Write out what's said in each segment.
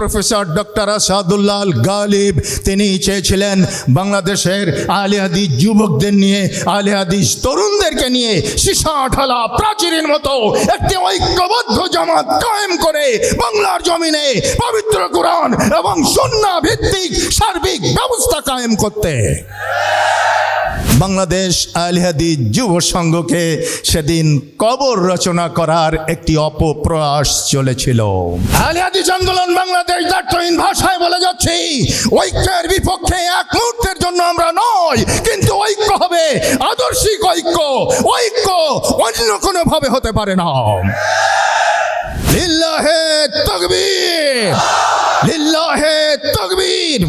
Professor doctor Asadullah Al Galib, তিনি চেয়েছিলেন বাংলাদেশের আলে হাদিস যুবকদের নিয়ে, আলে হাদিস তরুণদেরকে নিয়ে সীসা ঢালা প্রাচীরের মতো একটি ঐক্যবদ্ধ জামাত কায়েম করে বাংলার জমিনে পবিত্র কোরআন এবং সন্না ভিত্তিক সার্বিক ব্যবস্থা কায়েম করতে। বাংলাদেশ আলহাদি যুব সংঘকে সেদিন কবর রচনা করার একটি অপপ্রয়াস চলেছিল। আলহাদিস আন্দোলন বাংলাদেশ দার্থহীন ভাষায় বলে যাচ্ছি, ঐক্যের বিপক্ষে এক মুহূর্তের জন্য আমরা নয় কিন্তু ঐক্য হবে, আদর্শিক ঐক্য ঐক্য অন্য কোনোভাবে হতে পারে না। লিল্লাহে তকবীর। লিল্লাহে তকবীর।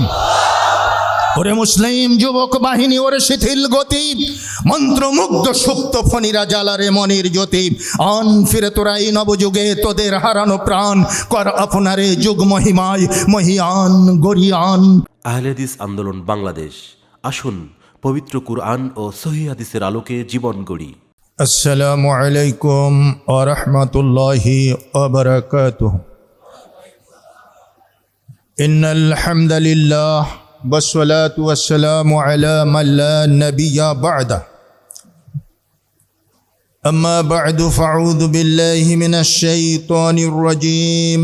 ওরে মুসলিম যুবক বাহিনী, ওরে শিথিল গতি মন্ত্রমুগ্ধ সুপ্ত ফণিরা জ্বালারে মনির জ্যোতি আন ফিরে তোরা এই নবযুগে তোদের হারানো প্রাণ। কর আপনারে যুগ মহিমায়, মহিয়ান গরিয়ান। আহলেদিস আন্দোলন বাংলাদেশ। আসুন পবিত্র কুরআন ও সহি হাদিসের আলোকে জীবন গড়ি। السلام عليكم ورحمة الله وبركاته. إن الحمد لله والصلاة والسلام على من لا نبي بعده. أما بعد فأعوذ بالله من الشيطان الرجيم.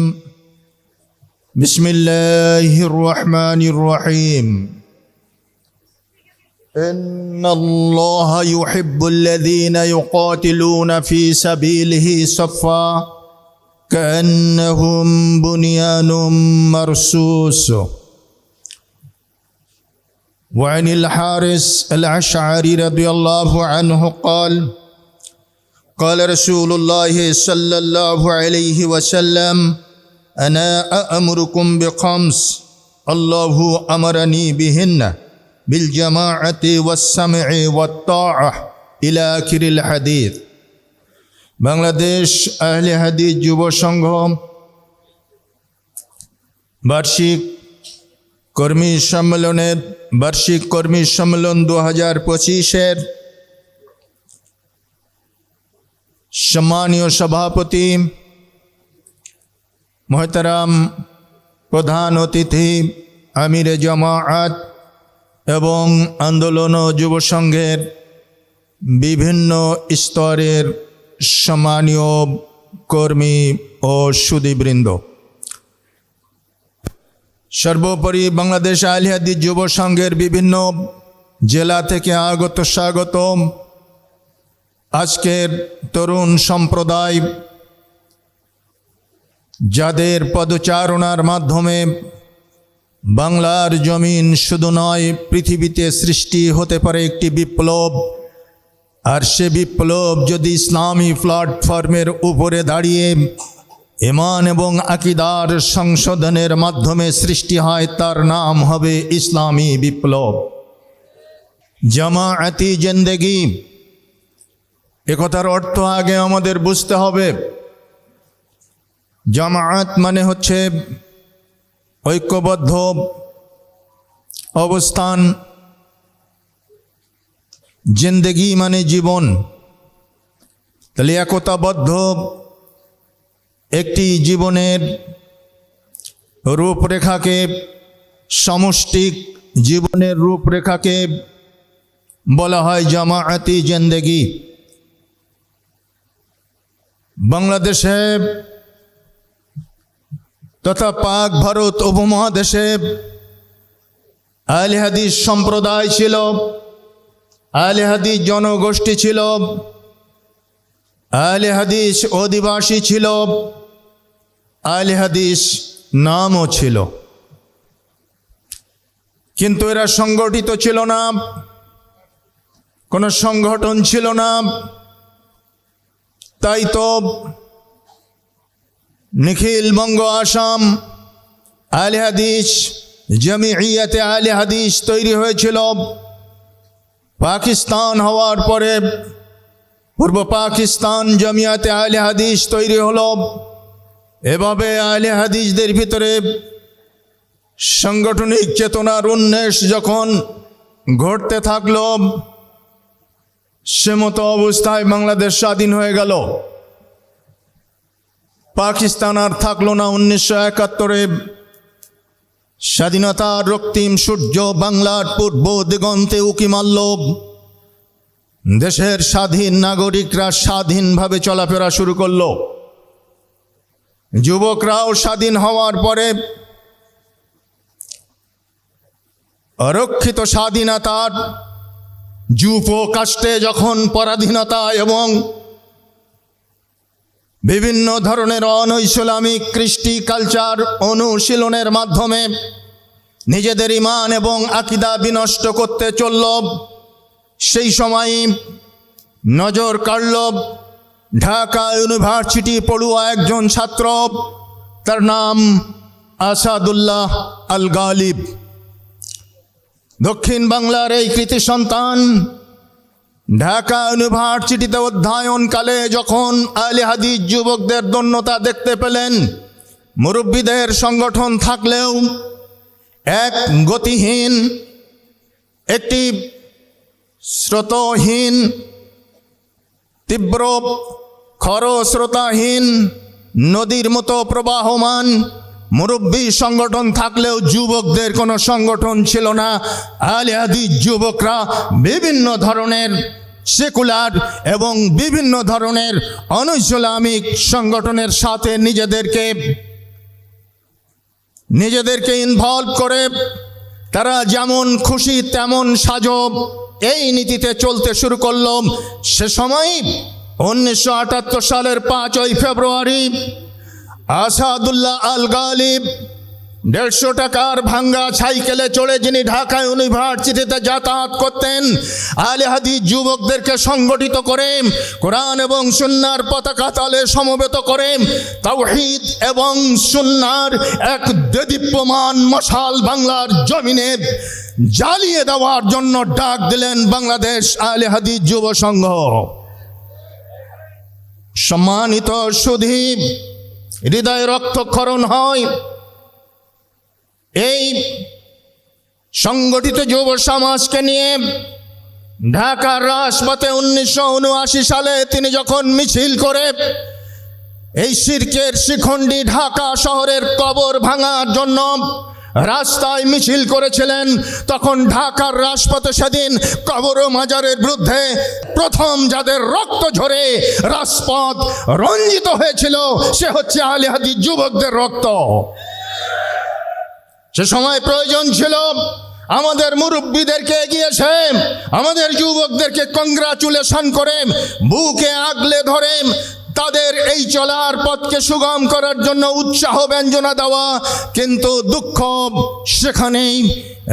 بسم الله الرحمن الرحيم. إن الله يحب الذين يقاتلون في سبيله صفا كأنهم بنيان مرصوص وعن الحارس الأشعري رضي الله عنه قال قال رسول الله صلى الله عليه وسلم أنا أأمركم بخمس الله أمرني بهن. بالجماعة والسمع والطاعة إلى آخر الحديث বাংলাদেশ আহলে হাদিস যুব সংঘ বার্ষিক কর্মী সম্মেলনের বার্ষিক কর্মী সম্মেলন দু হাজার পঁচিশের সম্মানীয় সভাপতি মহতারাম প্রধান অতিথি আমিরে জামায়াত এবং আন্দোলন ও যুব সংঘের বিভিন্ন স্তরের সম্মানীয় কর্মী ও সুদীবৃন্দ। সর্বোপরি বাংলাদেশ আলিহাদি যুব সংঘের বিভিন্ন জেলা থেকে আগত স্বাগত আজকের তরুণ সম্প্রদায় যাদের পদচারণার মাধ্যমে বাংলার জমিন শুধু নয়, পৃথিবীতে সৃষ্টি হতে পারে একটি বিপ্লব। আর সে বিপ্লব যদি ইসলামী প্ল্যাটফর্মের উপরে দাঁড়িয়ে ইমান এবং আকিদার সংশোধনের মাধ্যমে সৃষ্টি হয়, তার নাম হবে ইসলামী বিপ্লব। জামায়াতি জেন্দেগি একথার অর্থ আগে আমাদের বুঝতে হবে। জামায়াত মানে হচ্ছে ঐক্যবদ্ধ অবস্থান, জিন্দেগি মানে জীবন। তাহলে একতাবদ্ধ একটি জীবনের রূপরেখাকে, সমষ্টিক জীবনের রূপরেখাকে বলা হয় জামায়াতি জিন্দেগি। বাংলাদেশে তথা পাক ভারত উপমহাদেশে আল হাদিস সম্প্রদায় ছিল আলে হাদিস জনগোষ্ঠী ছিল আলে হাদিস অধিবাসী ছিল আলে হাদিস নামও ছিল। কিন্তু এরা সংগঠিত ছিল না, কোনো সংগঠন ছিল না। তাই তো নিখিল বঙ্গ আসাম। আলে হাদিস জমিয়াতে আলে হাদিস তৈরি হয়েছিল। পাকিস্তান হওয়ার পরে পূর্ব পাকিস্তান জমিয়াতে আলে হাদিস তৈরি হল। এভাবে আলে হাদিসদের ভিতরে সাংগঠনিক চেতনার উন্মেষ যখন ঘটতে থাকল, সে মতো অবস্থায় বাংলাদেশ স্বাধীন হয়ে গেল। পাকিস্তান আর থাকল না উনিশশো একাত্তরে। স্বাধীনতার রক্তিম সূর্য বাংলার পূর্ব দিগন্তে উকি মারল। দেশের স্বাধীন নাগরিকরা স্বাধীনভাবে চলাফেরা শুরু করল। যুবকরাও স্বাধীন হওয়ার পরে অরক্ষিত স্বাধীনতার যুব কাষ্টে যখন পরাধীনতা এবং বিভিন্ন ধরনের অনৈসলামিক কৃষ্টি কালচার অনুশীলনের মাধ্যমে নিজেদের ইমান এবং আকিদা বিনষ্ট করতে চলল। সেই সময় নজর কাড়ল ঢাকা ইউনিভার্সিটি পড়ুয়া একজন ছাত্র। তার নাম আসাদুল্লাহ আল গালিব দক্ষিণ বাংলার এই কৃতি সন্তান ঢাকা ইউনিভার্সিটিতে অধ্যয়নকালে যখন আলী হাদিস যুবকদের দন্যতা দেখতে পেলেন, মুরব্বীদের সংগঠন থাকলেও এক গতিহীন, একটি স্রোতহীন, তীব্র খরস্রোতাহীন, নদীর মতো প্রবাহমান মুরব্বী সংগঠন থাকলেও যুবকদের কোনো সংগঠন ছিল না। আলে আদি যুবকরা বিভিন্ন ধরনের সেকুলার এবং বিভিন্ন ধরনের অনৈসলামিক সংগঠনের সাথে নিজেদেরকে নিজেদেরকে ইনভলভ করে তারা যেমন খুশি তেমন সাজব এই নীতিতে চলতে শুরু করল। সে সময় উনিশশো আটাত্তর সালের পাঁচই ফেব্রুয়ারি আসাদুল্লাহ আল গালিব দেড়শো টাকার ভাঙ্গা সাইকেলে চড়ে যিনি ঢাকা ইউনিভার্সিটিতে যাতায়াত করতেন, আলে যুবকদেরকে সংগঠিত করে, কোরআন এবং সুন্নার পতাকা তালে সমবেত করে, তাওহিদ এবং সুন্নার এক দেদীপ্যমান মশাল বাংলার জমিনে জ্বালিয়ে দেওয়ার জন্য ডাক দিলেন বাংলাদেশ আলে যুব সংঘ। সম্মানিত সুধীপ হৃদয় রক্তক্ষরণ হয়। এই সংগঠিত যুব সমাজকে নিয়ে ঢাকার রাজপথে উনিশশো উনআশি সালে তিনি যখন মিছিল করে এই শির্কের শিখণ্ডী ঢাকা শহরের কবর ভাঙার জন্য রাস্তায় মিছিল করেছিলেন। তখন ঢাকার রাজপথে সেদিন কবর মাজারের বিরুদ্ধে প্রথম যাদের রক্ত ঝরে রাজপথ রঞ্জিত হয়েছিল, সে হচ্ছে আলী যুবকদের রক্ত। সে সময় প্রয়োজন ছিল, আমাদের মুরব্বীদেরকে এগিয়েছে আমাদের যুবকদেরকে কংগ্রাচুলেশন করে, বুকে আগলে ধরে তাদের এই চলার পথকে সুগম করার জন্য উৎসাহ ব্যঞ্জনা দেওয়া কিন্তু দুঃখ সেখানেই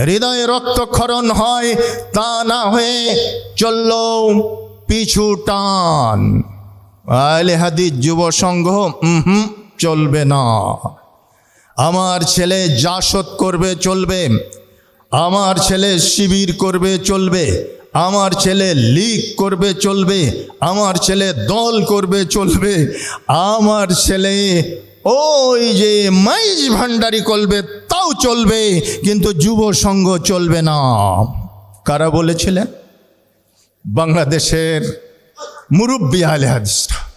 হৃদয়ে রক্তক্ষরণ হয় তা না হয়ে চলল পিছু টান। আলে হাদিস যুব সংঘ উহুম, চলবে না। আমার ছেলে জাসদ করবে চলবে। আমার ছেলে শিবির করবে চলবে। আমার ছেলে লীগ করবে, চলবে। আমার ছেলে দল করবে, চলবে। আমার ছেলে ওই যে মাইজ ভান্ডারি করবে, তাও চলবে। কিন্তু যুব সংঘ চলবে না। কারা বলেছিলেন? বাংলাদেশের মুরব্বী আলে হাদিসরা।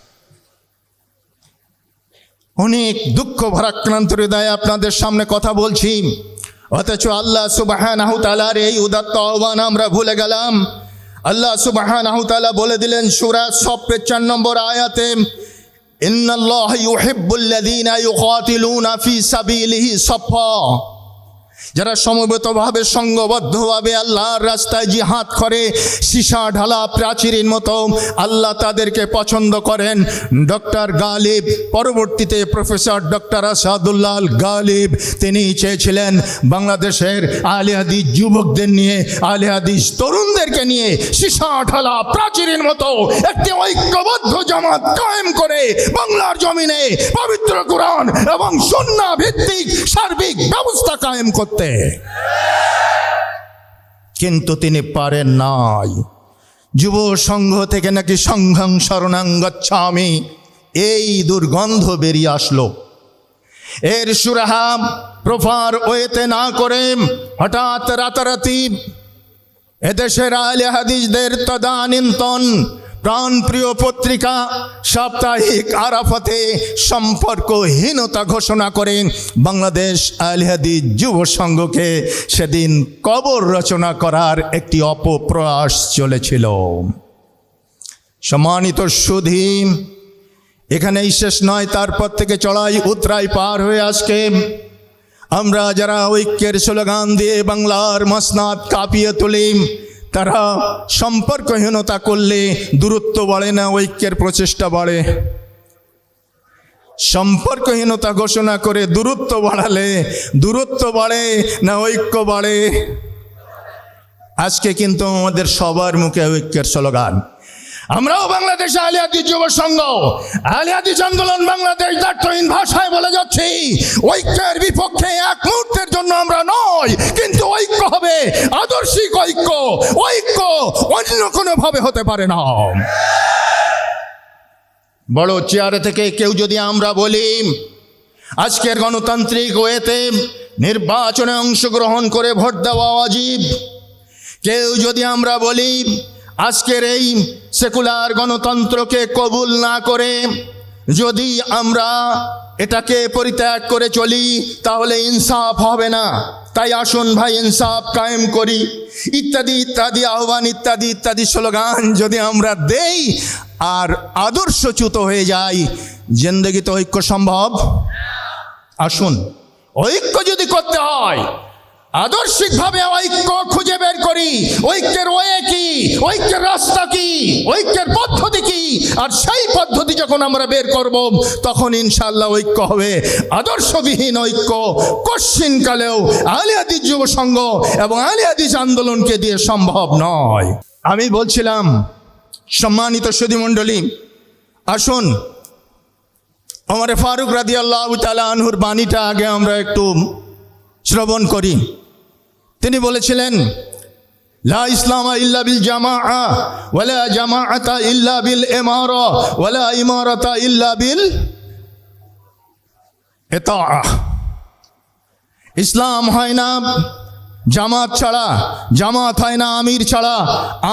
অনেক দুঃখ, ভারাক্রান্ত হৃদয়ে আপনাদের সামনে কথা বলছি। অথচ আল্লাহ সুবাহান তালার এই উদাত্ত আহ্বান আমরা ভুলে গেলাম। আল্লাহ সুবাহান তালা বলে দিলেন সুরা সব চার নম্বর আয়াতে, ইন্নাল্লাহ ইউহিব্বুল্লাযীনা ইউকাতিলুনা ফি সাবিলিহি সাফা যারা সমবেতভাবে, সঙ্গবদ্ধভাবে আল্লাহর রাস্তায় জিহাদ করে, সীসা ঢালা প্রাচীরের মতো আল্লাহ তাদেরকে পছন্দ করেন। ডক্টর গালিব, পরবর্তীতে প্রফেসর ডক্টর আসাদুল্লাহ গালিব, তিনি চেয়েছিলেন বাংলাদেশের আলেহাদিস যুবকদের নিয়ে আলেহাদিস তরুণদেরকে নিয়ে সীসা ঢালা প্রাচীরের মতো একটি ঐক্যবদ্ধ জামাত কায়েম করে বাংলার জমিনে পবিত্র কোরআন এবং সন্না ভিত্তিক সার্বিক ব্যবস্থা কায়েম করতে কিন্তু তিনি পারেন নাই। যুব সংঘ থেকে নাকি সংঘং শরণাং গচ্ছামি। এই দুর্গন্ধ বেরিয়ে আসলো। এর সুরাহাম প্রফার ওয়েতে না করে হঠাৎ রাতারাতি এদেশের আলে হাদিসদের তদানীন্তন প্রাণপ্রিয় পত্রিকা সাপ্তাহিক আরাফাতে সম্পর্কহীনতা ঘোষণা করেন বাংলাদেশ আলহাদি যুব সংঘকে সেদিন কবর রচনা করার একটি অপপ্রয়াস চলেছিল। সম্মানিত সুধী এখানেই শেষ নয়, তারপর থেকে চড়াই উতরাই পার হয়ে আজকে আমরা যারা ঐক্যের স্লোগান দিয়ে বাংলার মসনাদ কাঁপিয়ে তুলি তারা সম্পর্কহীনতা করলে দূরত্ব বাড়ে না, ঐক্যের প্রচেষ্টা বাড়ে। সম্পর্কহীনতা ঘোষণা করে দূরত্ব বাড়ালে দূরত্ব বাড়ে না ঐক্য বাড়ে। আজকে কিন্তু আমাদের সবার মুখে ঐক্যের স্লোগান। আমরাও বাংলাদেশে আলিয়াদি যুব সংঘ, আলিয়াদি আন্দোলন বাংলাদেশ দার্থহীন ভাষায় বলে যাচ্ছি, ঐক্যের বিপক্ষে এক মুহূর্তের জন্য আমরা নয় কিন্তু আদর্শিক ঐক্য ঐক্য অন্য কোনো ভাবে হতে পারে না। বড় চেয়ারে থেকে কেউ যদি আমরা বলি, আজকের গণতান্ত্রিক ওয়েতে নির্বাচনে অংশগ্রহণ করে ভোট দেওয়া অজীব। কেউ যদি আমরা বলি, আজকের এই সেকুলার গণতন্ত্রকে কবুল না করে যদি আমরা এটাকে পরিত্যাগ করে চলি, তাহলে ইনসাফ হবে না। তাই আসুন ভাই, ইনসাফ কায়েম করি। ইত্যাদি ইত্যাদি, আহ্বান, ইত্যাদি ইত্যাদি স্লোগান যদি আমরা দেই আর আদর্শচ্যুত হয়ে যাই জিন্দগিতে ঐক্য সম্ভব। আসুন, ঐক্য যদি করতে হয় আদর্শিকভাবে ঐক্য খুঁজে বের করি। ঐক্যের ওয়ে কি? ঐক্যের রাস্তা কি? ঐক্যের পদ্ধতি কি? আর সেই পদ্ধতি যখন আমরা বের করব, তখন ইনশাল্লাহ ঐক্য হবে। আদর্শবিহীন ঐক্য কশ্চিনকালেও আলিয়াদি যুব সংঘ এবং আলিয়াদিজ আন্দোলনকে দিয়ে সম্ভব নয়। আমি বলছিলাম, সম্মানিত সুধীমণ্ডলী আসুন আমার ফারুক রাদি আল্লাহ তালা আনহুর বাণীটা আগে আমরা একটু শ্রবণ করি। তিনি বলেছিলেন, লা ইসলাম ইল্লা বিল জামা ওয়ালা জামাআতা ইল্লা বিল ইমারা ওয়ালা ইমারাতা ইল্লা বিল ইতাআ। ইসলাম হয় না জামাত ছাড়া, জামাত হয় না আমির ছাড়া,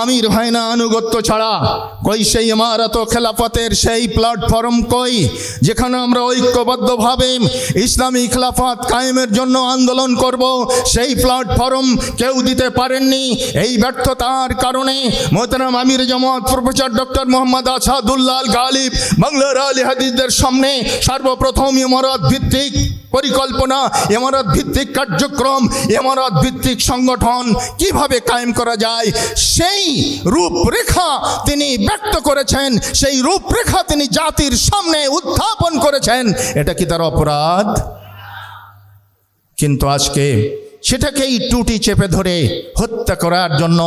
আমির হয় না আনুগত্য ছাড়া। কই সেই ইমারত খেলাফতের সেই প্ল্যাটফর্ম কই? যেখানে আমরা ঐক্যবদ্ধভাবে ইসলামী খেলাফত কায়েমের জন্য আন্দোলন করব, সেই প্ল্যাটফর্ম কেউ দিতে পারেননি। এই ব্যর্থতার কারণে মোহতারাম আমির জামাত প্রফেসর ডক্টর মোহাম্মদ আসাদুল্লাহ গালিব বাংলার আলী হাদিসদের সামনে সর্বপ্রথম ইমারত ভিত্তিক পরিকল্পনা এমারত ভিত্তিক কার্যক্রম এমারত ভিত্তিক সংগঠন কীভাবে কায়েম করা যায়, সেই রূপরেখা তিনি ব্যক্ত করেছেন, সেই রূপরেখা তিনি জাতির সামনে উত্থাপন করেছেন। এটা কি তার অপরাধ? কিন্তু আজকে সেটাকেই টুটি চেপে ধরে হত্যা করার জন্য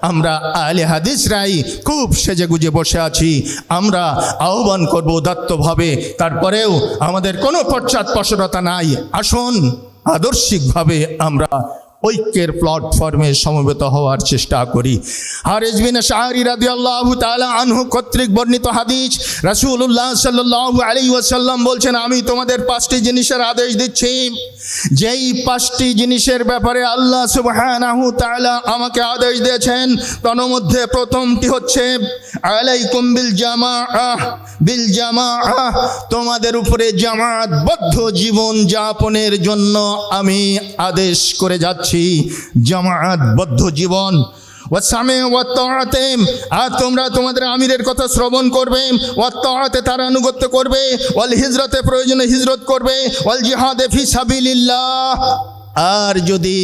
আমরা আলে হাদিসরাই খুব সেজে গুজে বসে আছি। আমরা আহ্বান করব দত্তভাবে তারপরেও আমাদের কোনো পশ্চাৎপসরতা নাই। আসুন, আদর্শিকভাবে আমরা ঐক্যের প্ল্যাটফর্মে সমবেত হওয়ার চেষ্টা করি। আর ইজবিন শাহরি রাদি আল্লাহ তালা আনহু কর্তৃক বর্ণিত হাদিস, রাসূলুল্লাহ সাল্লাহ আলী ওয়াসাল্লাম বলছেন, আমি তোমাদের পাঁচটি জিনিসের আদেশ দিচ্ছি। যেই পাঁচটি জিনিসের ব্যাপারে আল্লাহ সুবহানাহু তাআলা আমাকে আদেশ দিয়েছেন তন্মধ্যে প্রথমটি হচ্ছে, আলাইকুম বিল জামাআহ বিল জামাআহ তোমাদের উপরে জামাতবদ্ধ জীবন যাপনের জন্য আমি আদেশ করে যাচ্ছি। জামাতবদ্ধ জীবন। ওয়াসামে জীবন আর তোমরা তোমাদের আমিরের কথা শ্রবণ করবে ওয়াত্তাতে তার আনুগত্য করবে, ওয়াল হিজরতে প্রয়োজনে হিজরত করবে, ওয়াল জিহাদে ফি সাবিলিল্লাহ। আর যদি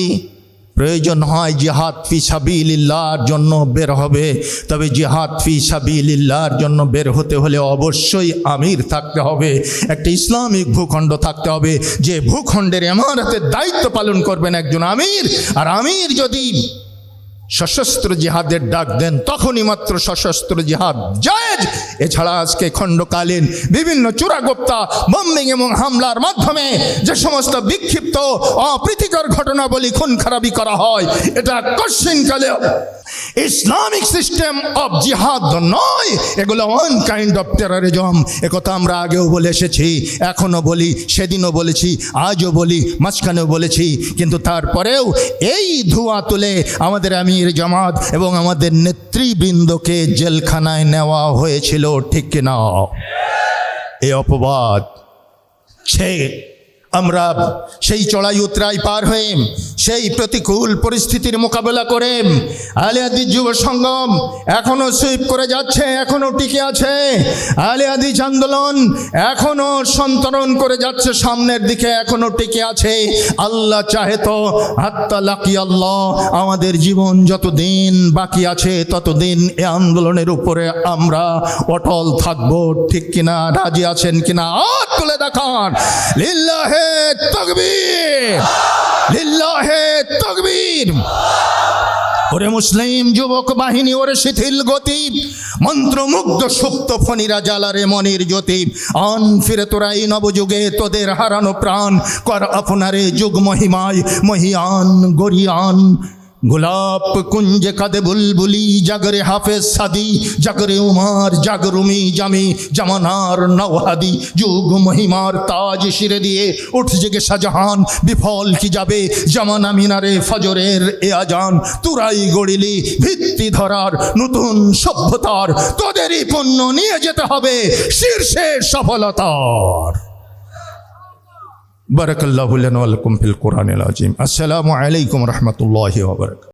প্রয়োজন হয় জিহাদ ফি সাবিল্লার জন্য বের হবে। তবে জিহাদ ফি সাবিল্লার জন্য বের হতে হলে অবশ্যই আমির থাকতে হবে। একটা ইসলামিক ভূখণ্ড থাকতে হবে। যে ভূখণ্ডের এমারতের দায়িত্ব পালন করবেন একজন আমির। আর আমির যদি সশস্ত্র জিহাদের ডাক দেন, তখনই মাত্র সশস্ত্র জিহাদ জায়েজ। এছাড়া আজকে খণ্ডকালীন বিভিন্ন চূড়াগোপ্তা বম্বিং এবং হামলার মাধ্যমে যে সমস্ত বিক্ষিপ্ত, অপ্রীতিকর ঘটনাবলী খুন খারাপি করা হয়, এটা কশ্চিনকালে ইসলামিক সিস্টেম অফ জিহাদ নয়। এগুলো ওয়ান কাইন্ড অফ টেরারিজম একথা আমরা আগেও বলে এসেছি এখনও বলি, সেদিনও বলেছি, আজও বলি, মাঝখানেও বলেছি। কিন্তু তারপরেও এই ধোঁয়া তুলে আমাদের আমির জামাত এবং আমাদের নেতৃবৃন্দকে জেলখানায় নেওয়া হয়েছিল, ঠিক কিনা? এই অপবাদ। সে আমরা সেই চড়াই উতরাই পার হয়ে সেই প্রতিকূল পরিস্থিতির মোকাবেলা করে আলিয়াদি যুব সঙ্গম এখনও সুইপ করে যাচ্ছে, এখনও টিকে আছে। আলিয়াদিজ আন্দোলন এখনও সন্তরণ করে যাচ্ছে, সামনের দিকে এখনও টিকে আছে। আল্লাহ চাহে তো হাত্তা লাকি আল্লাহ, আমাদের জীবন যতদিন বাকি আছে ততদিন এ আন্দোলনের উপরে আমরা অটল থাকব। ঠিক কিনা, রাজি আছেন কিনা? আর তুলে দেখান। লিল্লাহে তকবীর। লিল্লাহে তকবীর। ওরে মুসলিম যুবক বাহিনী, ওরে শিথিল গতি মন্ত্রমুগ্ধ সুপ্ত ফণিরা জ্বালারে মনির জ্যোতি আন ফিরে তোরা এই নবযুগে তোদের হারানো প্রাণ। কর আপনারে যুগ মহিমায়, মহিয়ান গরিয়ান। গোলাপ কুঞ্জে কাদে বুলবুলি, জাগরে হাফেজ সাদি, জাগরে উমার, জাগরুমি জামি, জামানার নওহাদি, যুগ মহিমার তাজ শিরে দিয়ে উঠ জেগে শাহজাহান, বিফল কি যাবে জামানা মিনারে ফজরের এ আজান? তুরাই গড়িলি ভিত্তি ধরার নতুন সভ্যতার, তোদেরই পণ্য নিয়ে যেতে হবে শীর্ষের সফলতার। বারাকাল্লাহু লানা ওয়া লাকুম ফিল কোরআনিল আযীম আসসালামু আলাইকুম রহমতুল্লাহি ওয়া বারাকাতুহু